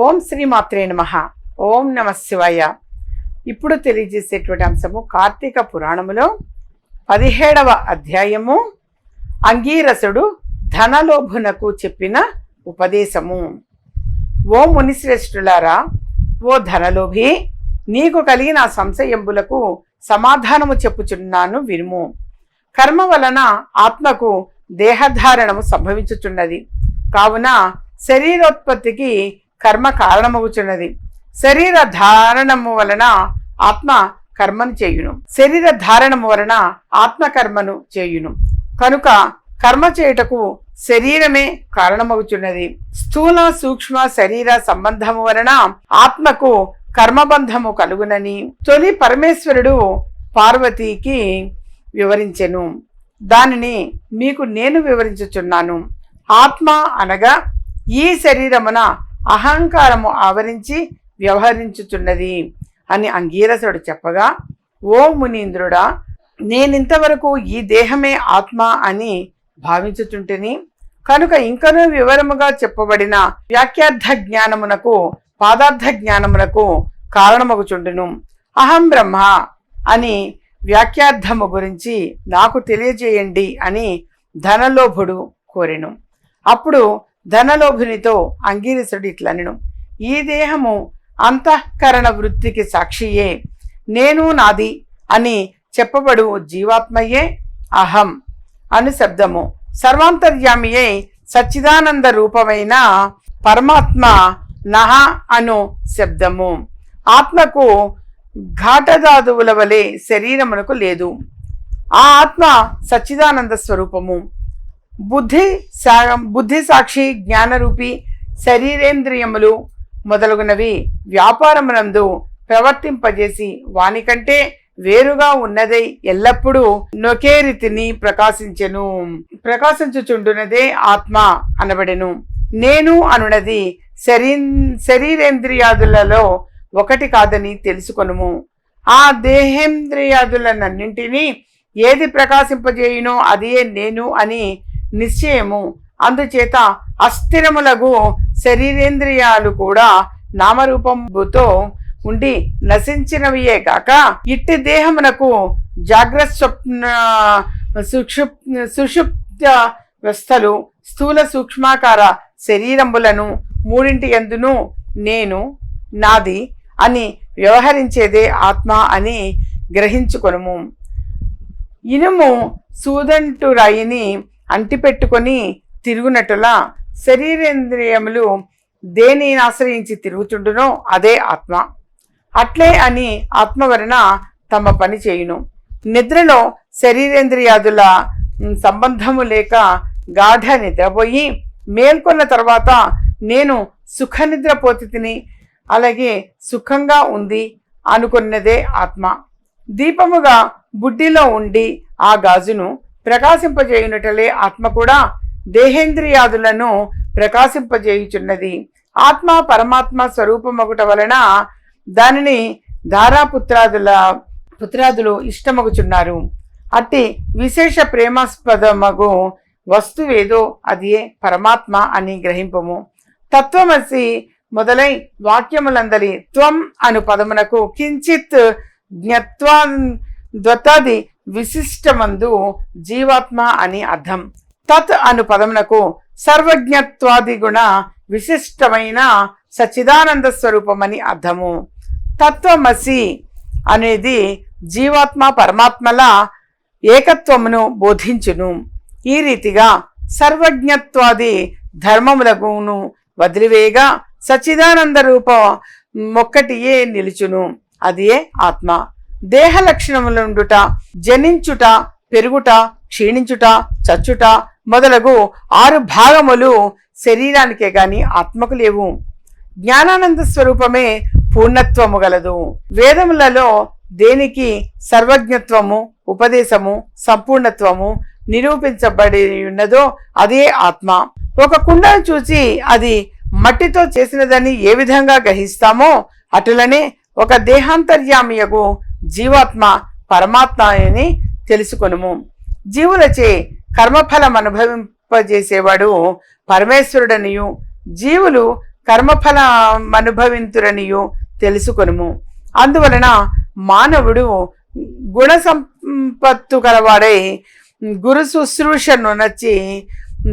ఓం శ్రీ మాత్రే నమ. ఓం నమ శివయ్య ఇప్పుడు తెలియజేసేటువంటి అంశము కార్తీక పురాణములో పదిహేడవ అధ్యాయము అంగీరసుడు ధనలోభునకు చెప్పిన ఉపదేశము. ఓ మునిశ్రేష్ఠులారా ఓ ధనలోభి నీకు కలిగిన సంశయంబులకు సమాధానము చెప్పుచున్నాను వినుము. కర్మ వలన ఆత్మకు దేహధారణము సంభవించుచున్నది. కావున శరీరోత్పత్తికి కర్మ కారణమవుచున్నది శరీర ధారణము వలన ఆత్మ కర్మను చేయును. శరీర ధారణము వలన ఆత్మకర్మను చేయును. కనుక కర్మ చేయుటకు శరీరమే కారణమవుచున్నది స్థూల సూక్ష్మ శరీర సంబంధము వలన ఆత్మకు కర్మబంధము కలుగునని తొలి పరమేశ్వరుడు పార్వతీకి వివరించెను. దానిని మీకు నేను వివరించుచున్నాను. ఆత్మ అనగా ఈ శరీరమున అహంకారము ఆవరించి వ్యవహరించుచున్నది అని అంగీరసుడు చెప్పగా ఓ మునీంద్రుడా నేనింతవరకు ఈ దేహమే ఆత్మ అని భావించుచుంటిని? కనుక ఇంకనూ వివరముగా చెప్పబడిన వ్యాఖ్యార్థ జ్ఞానమునకు పాదార్థ జ్ఞానమునకు కారణమగుచుండును. అహం బ్రహ్మ అని వ్యాఖ్యార్థము గురించి నాకు తెలియజేయండి అని ధనలోభుడు కోరెను. అప్పుడు ధనలోభునితో అంగీరసుడు ఇట్లనెను ఈ దేహము అంతఃకరణ వృత్తికి సాక్షియే. నేను నాది అని చెప్పబడు జీవాత్మయే అహం అను శబ్దము. సర్వాంతర్యామియే సచ్చిదానంద రూపమైన పరమాత్మ నహ అను శబ్దము. ఆత్మకు ఘాటధాతువుల వలె శరీరమునకు లేదు. ఆ ఆత్మ సచ్చిదానంద స్వరూపము. బుద్ధి సా బుద్ధి సాక్షి జ్ఞానరూపి శరీరేంద్రియములు మొదలగునవి వ్యాపారమునందు ప్రవర్తింపజేసి వానికంటే వేరుగా ఉన్నదై ఎల్లప్పుడూ నొకే రీతిని ప్రకాశించెను. ప్రకాశించుచుండునదే ఆత్మ అనబడెను. నేను అనునది శరీ శరీరేంద్రియాదులలో ఒకటి కాదని తెలుసుకొనుము. ఆ దేహేంద్రియాదులనన్నింటినీ ఏది ప్రకాశింపజేయునో అదే నేను అని నిశ్చయము. అందుచేత అస్థిరములగు శరీరేంద్రియాలు కూడా నామరూపముతో ఉండి నశించినవియే కాక ఇట్టి దేహమునకు జాగ్రత్త స్వప్న సుషుప్ సుషుప్త వ్యవస్థలు స్థూల సూక్ష్మాకార శరీరములను మూడింటి ఎందును నేను నాది అని వ్యవహరించేదే ఆత్మ అని గ్రహించుకొనుము. ఇనుము సూదంటు రాయిని అంటిపెట్టుకొని తిరుగునట్టులా శరీరేంద్రియములు దేనిని ఆశ్రయించి తిరుగుతుండునో అదే ఆత్మ. అట్లే అని ఆత్మ వలన తమ పని చేయును. నిద్రలో శరీరేంద్రియాదుల సంబంధము లేక గాఢ నిద్రపోయి మేల్కొన్న తర్వాత నేను సుఖ నిద్రపోతి తిని అలాగే సుఖంగా ఉంది అనుకున్నదే ఆత్మ. దీపముగా బుడ్డిలో ఉండి ఆ గాజును ప్రకాశింపజేయునటలే ఆత్మ కూడా దేహేంద్రియాదులను ప్రకాశింపజేయుచున్నది. ఆత్మ పరమాత్మ స్వరూపమగుట వలన దానిని ధారాపుత్రాదుల పుత్రాదులు ఇష్టమగుచున్నారు. అట్టి విశేష ప్రేమాస్పదమగు వస్తువేదో అదియే పరమాత్మ అని గ్రహింపము. తత్వమసి మొదలై వాక్యములందలి త్వం అను పదమునకు కించిత్ జ్ఞత్వాన్ ద్వతాది విశిష్టమందు జీవాత్మ అని అర్థం. తత్ అను పదమునకు సర్వజ్ఞత్వాది గుణ విశిష్టమైన సచిదానంద స్వరూపమని అర్థము. తత్వమసి అనేది జీవాత్మ పరమాత్మల ఏకత్వమును బోధించును. ఈ రీతిగా సర్వజ్ఞత్వాది ధర్మములకును వదిలివేయగా సచిదానంద రూపం ఒక్కటియే నిలుచును. అదియే ఆత్మ. దేహ లక్షణములుండుట జనించుట పెరుగుట క్షీణించుట చచ్చుట మొదలగు ఆరు భాగములు శరీరానికే గాని ఆత్మకు లేవు. జ్ఞానానంద స్వరూపమే పూర్ణత్వము గలదు. వేదములలో దేనికి సర్వజ్ఞత్వము ఉపదేశము సంపూర్ణత్వము నిరూపించబడి ఉన్నదో అదే ఆత్మ. ఒక కుండను చూసి అది మట్టితో చేసినదని ఏ విధంగా గ్రహిస్తామో అటులనే ఒక దేహాంతర్యామియకు జీవాత్మ పరమాత్మ అని తెలుసుకొనుము. జీవులచే కర్మఫలం అనుభవింపజేసేవాడు పరమేశ్వరుడనియు జీవులు కర్మఫల అనుభవింతురనియు తెలుసుకొనుము. అందువలన మానవుడు గుణ సంపత్తు కలవాడై గురు శుశ్రూషను నచ్చి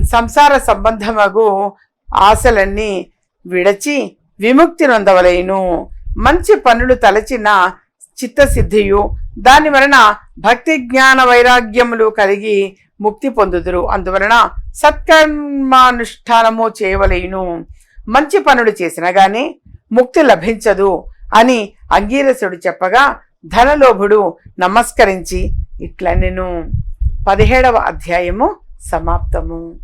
సంసార సంబంధమగు ఆశలన్నీ విడచి విముక్తి నొందవలేను. మంచి పనులు తలచిన చిత్తసిద్ధియు. దాని వలన భక్తి జ్ఞాన వైరాగ్యములు కలిగి ముక్తి పొందుదురు. అందువలన సత్కర్మానుష్ఠానము చేయవలేను మంచి పనులు చేసినా గాని ముక్తి లభించదు అని అంగీరసుడు చెప్పగా ధనలోభుడు నమస్కరించి ఇట్లా నేను పదిహేడవ అధ్యాయము సమాప్తము.